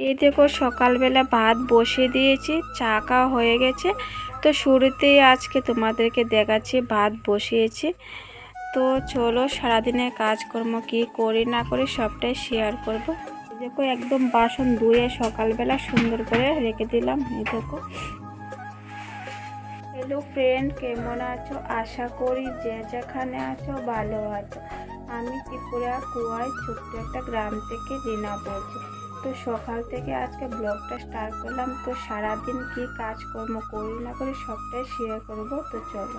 এই দেখো সকালবেলা ভাত বসিয়ে দিয়েছি, চা খাওয়া হয়ে গেছে। তো শুরুতেই আজকে তোমাদেরকে দেখাচ্ছি, ভাত বসিয়েছি। তো চলো সারাদিনের কাজকর্ম কি করি না করি সবটাই শেয়ার করব। দেখো একদম বাসন ধুয়ে সকালবেলা সুন্দর করে রেখে দিলাম, এই দেখো। হ্যালো ফ্রেন্ড কেমন আছো? আশা করি যে যেখানে আছো ভালো আছো। আমি ত্রিপুরা কুয়ায় ছোট্ট একটা গ্রাম থেকে রিনা বলছি। তো সকাল থেকে আজকে ব্লগটা স্টার্ট করলাম। তো সারাদিন কি কাজকর্ম করি না করি সবটাই শেয়ার করব। তো চলো।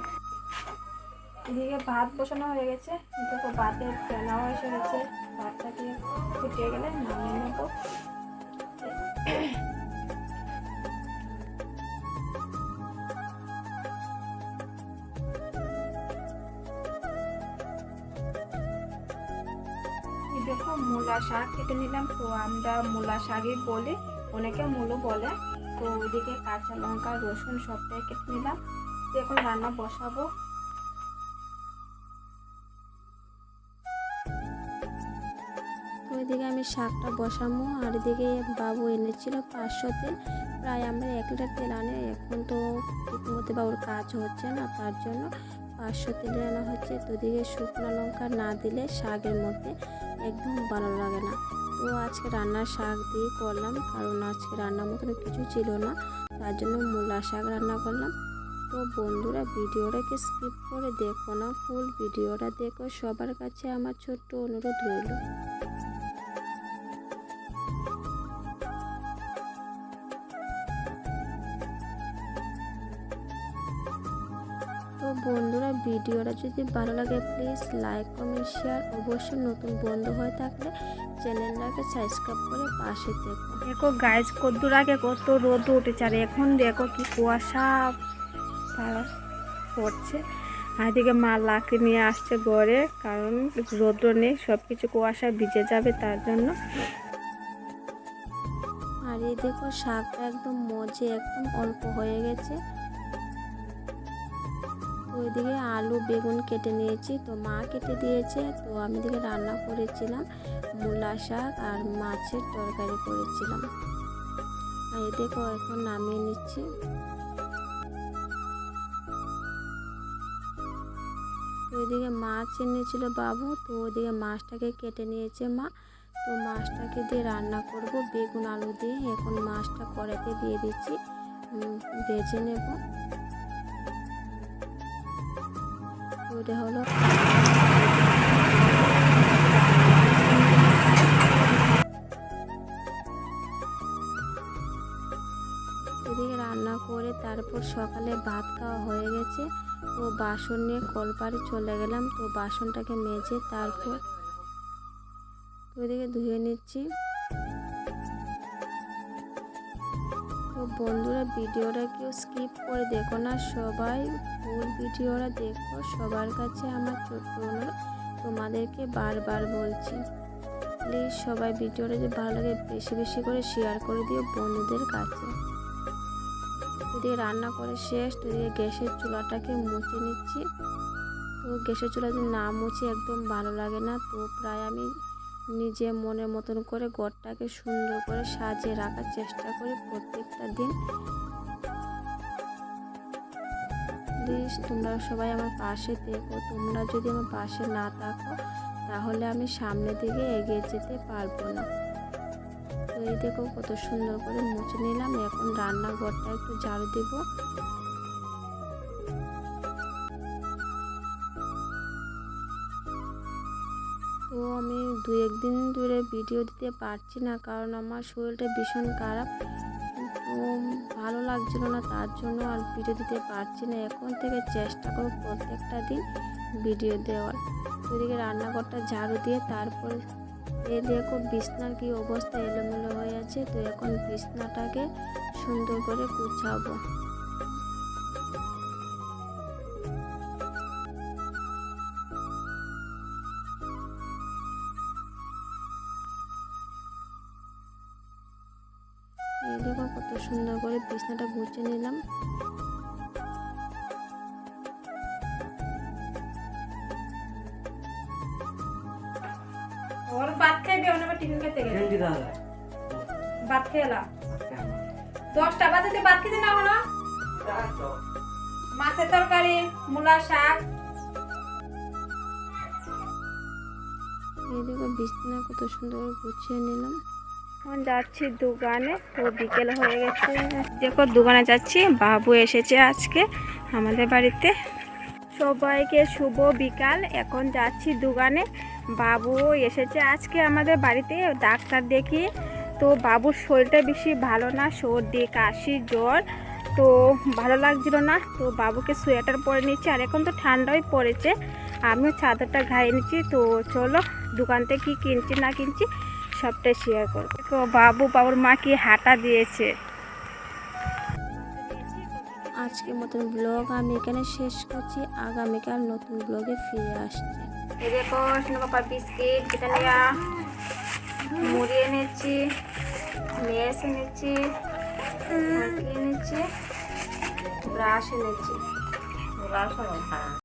এদিকে ভাত বসানো হয়ে গেছে। দেখো ভাতের ফেনাও এসে গেছে। ভাতটাকে ফুটিয়ে গেলে নামিয়ে নেব। মূলা শাক কেটে নিলাম। তো আমরা মূলা শাকই বলি, অনেকে মূলো বলে। তো ওইদিকে কাঁচা লঙ্কা, রসুন সবটাই কেটে নিলাম। এখন রান্না বসাবো। ওইদিকে আমি শাকটা বসাবো আর এদিকে বাবু এনেছিল পাঁচশো তেল। প্রায় আমরা এক লিটার তেল আনে, এখন তো ইতিমধ্যে বাবুর কাজ হচ্ছে না, তার জন্য পাঁচশো তেলে আনা হচ্ছে। তো ওদিকে শুকনো লঙ্কা না দিলে শাকের মধ্যে একদম ভালো লাগে না। তো আজকে রান্নার শাক দিয়ে করলাম, কারণ আজকে রান্নার মতন কিছু ছিল না, তার জন্য মূলা শাক রান্না করলাম। তো বন্ধুরা, ভিডিওটাকে স্কিপ করে দেখো না ফুল ভিডিওটা দেখো। সবার কাছে আমার ছোট্ট অনুরোধ রইল। বন্ধুরা ভিডিওটা যদি ভালো লাগে প্লিজ লাইক কমেন্ট শেয়ার অবশ্যই নতুন বন্ধু হয়ে থাকলে চ্যানেলটাকে সাবস্ক্রাইব করে পাশে দেখো দেখো গাছ কদ্দুর আগে কত রোদ উঠেছে আর এখন দেখো কি কুয়াশা পড়ছে। আর এদিকে মা লাকড়ি নিয়ে আসছে ঘরে কারণ রোদ্র নেই সব কিছু কুয়াশা ভিজে যাবে তার জন্য। আর এই দেখো শাকটা একদম মজে একদম অল্প হয়ে গেছে। ওইদিকে আলু, বেগুন কেটে নিয়েছি। তো মা কেটে দিয়েছে, তো আমি দিকে রান্না করেছিলাম। মূলা শাক আর মাছের তরকারি করেছিলাম। আর এই দেখো এখন নামিয়ে নিচ্ছি। তো ওইদিকে মাছ এনেছিল বাবু, তো ওইদিকে মাছটাকে কেটে নিয়েছে মা। তো মাছটাকে দিয়ে রান্না করব, বেগুন আলু দিয়ে। এখন মাছটা কড়াইতে দিয়ে দিচ্ছি। ভেজে নেব। ওটা এদিকে রান্না করে তারপর সকালে ভাত খাওয়া হয়ে গেছে। তো বাসন নিয়ে কলপারে চলে গেলাম। তো বাসনটাকে মেজে তারপর ওইদিকে ধুয়ে নিচ্ছি। তো বন্ধুরা, ভিডিওটা কেউ স্কিপ করে দেখো না। সবাই ফুল ভিডিওটা দেখো। সবার কাছে আমার ছোট্ট অনুরোধ, তোমাদেরকে বারবার বলছি প্লিজ সবাই ভিডিওটা যদি ভালো লাগে বেশি বেশি করে শেয়ার করে দিও বন্ধুদের কাছে। এদিকে রান্না করে শেষ এদিকে গ্যাসের চুলাটাকে মুছে নিচ্ছি, তো গ্যাসের চুলা যদি না মুছে একদম ভালো লাগে না, তো প্রায় আমি নিজে মনের মতন করে ঘরটাকে সুন্দর করে সাজিয়ে রাখার চেষ্টা করি প্রত্যেকটা দিন। প্লিজ তোমরা সবাই আমার পাশে দেখো তোমরা যদি আমার পাশে না থাকো, তাহলে আমি সামনের দিকে এগিয়ে যেতে পারব না। তো এই দেখো কত সুন্দর করে মুছে নিলাম। এখন রান্নাঘরটা একটু ঝাড়ু দেবো। দু একদিন ধরে ভিডিও দিতে পারছি না, কারণ আমার শরীরটা ভীষণ খারাপ। ভালো লাগছিল না, তার জন্য আর ভিডিও দিতে পারছি না। এখন থেকে চেষ্টা করব প্রত্যেকটা দিন ভিডিও দেওয়ার। তো এদিকে রান্নাঘরটা ঝাড়ু দিয়ে তারপরে এই দেখো বিছনার কি অবস্থা এলোমেলো হয়ে আছে। তো এখন বিছনাটাকে সুন্দর করে গুছাবো। সুন্দর করে বিছনাটা গুছিয়ে নিলাম। ওর ভাত খাইবে ওনার টিফিন খেতে গেলে টিফিন হবে ভাত খেয়ে এলাম দশটা বাজে ভাত খেতে না। হলো মাছের তরকারি মূলা শাক। এই দেখো বিছনা কত সুন্দর করে গুছিয়ে নিলাম। এখন যাচ্ছি দোকানে তো বিকেল হয়ে গেছে। দেখো, দোকানে যাচ্ছি, বাবু এসেছে আজকে আমাদের বাড়িতে। সবাইকে শুভ বিকাল, এখন যাচ্ছি দোকানে। বাবু এসেছে আজকে আমাদের বাড়িতে, ডাক্তার দেখি। তো বাবুর শরীরটা বেশি ভালো না, সর্দি, কাশি, জ্বর। তো ভালো লাগছিল না, তো বাবুকে সোয়েটার পরে নিচ্ছি আর এখন তো ঠান্ডাই পড়েছে। আমিও চাদরটা গায়ে নিচ্ছি, তো চলো দোকান থেকে কী কিনছি না কিনছি সবটাই শেয়ার করব। তো বাবু বাবুর মা কি হাঁটা দিয়েছে। আজকের মতন ব্লগ আমি এখানে শেষ করছি। আগামীকাল নতুন ব্লগে ফিরে আসছি। দেখো সোনু পাপা বিস্কিট ব্রিটানিয়া মুড়ি এনেছি মেস এনেছি এনেছি ব্রাশ এনেছি।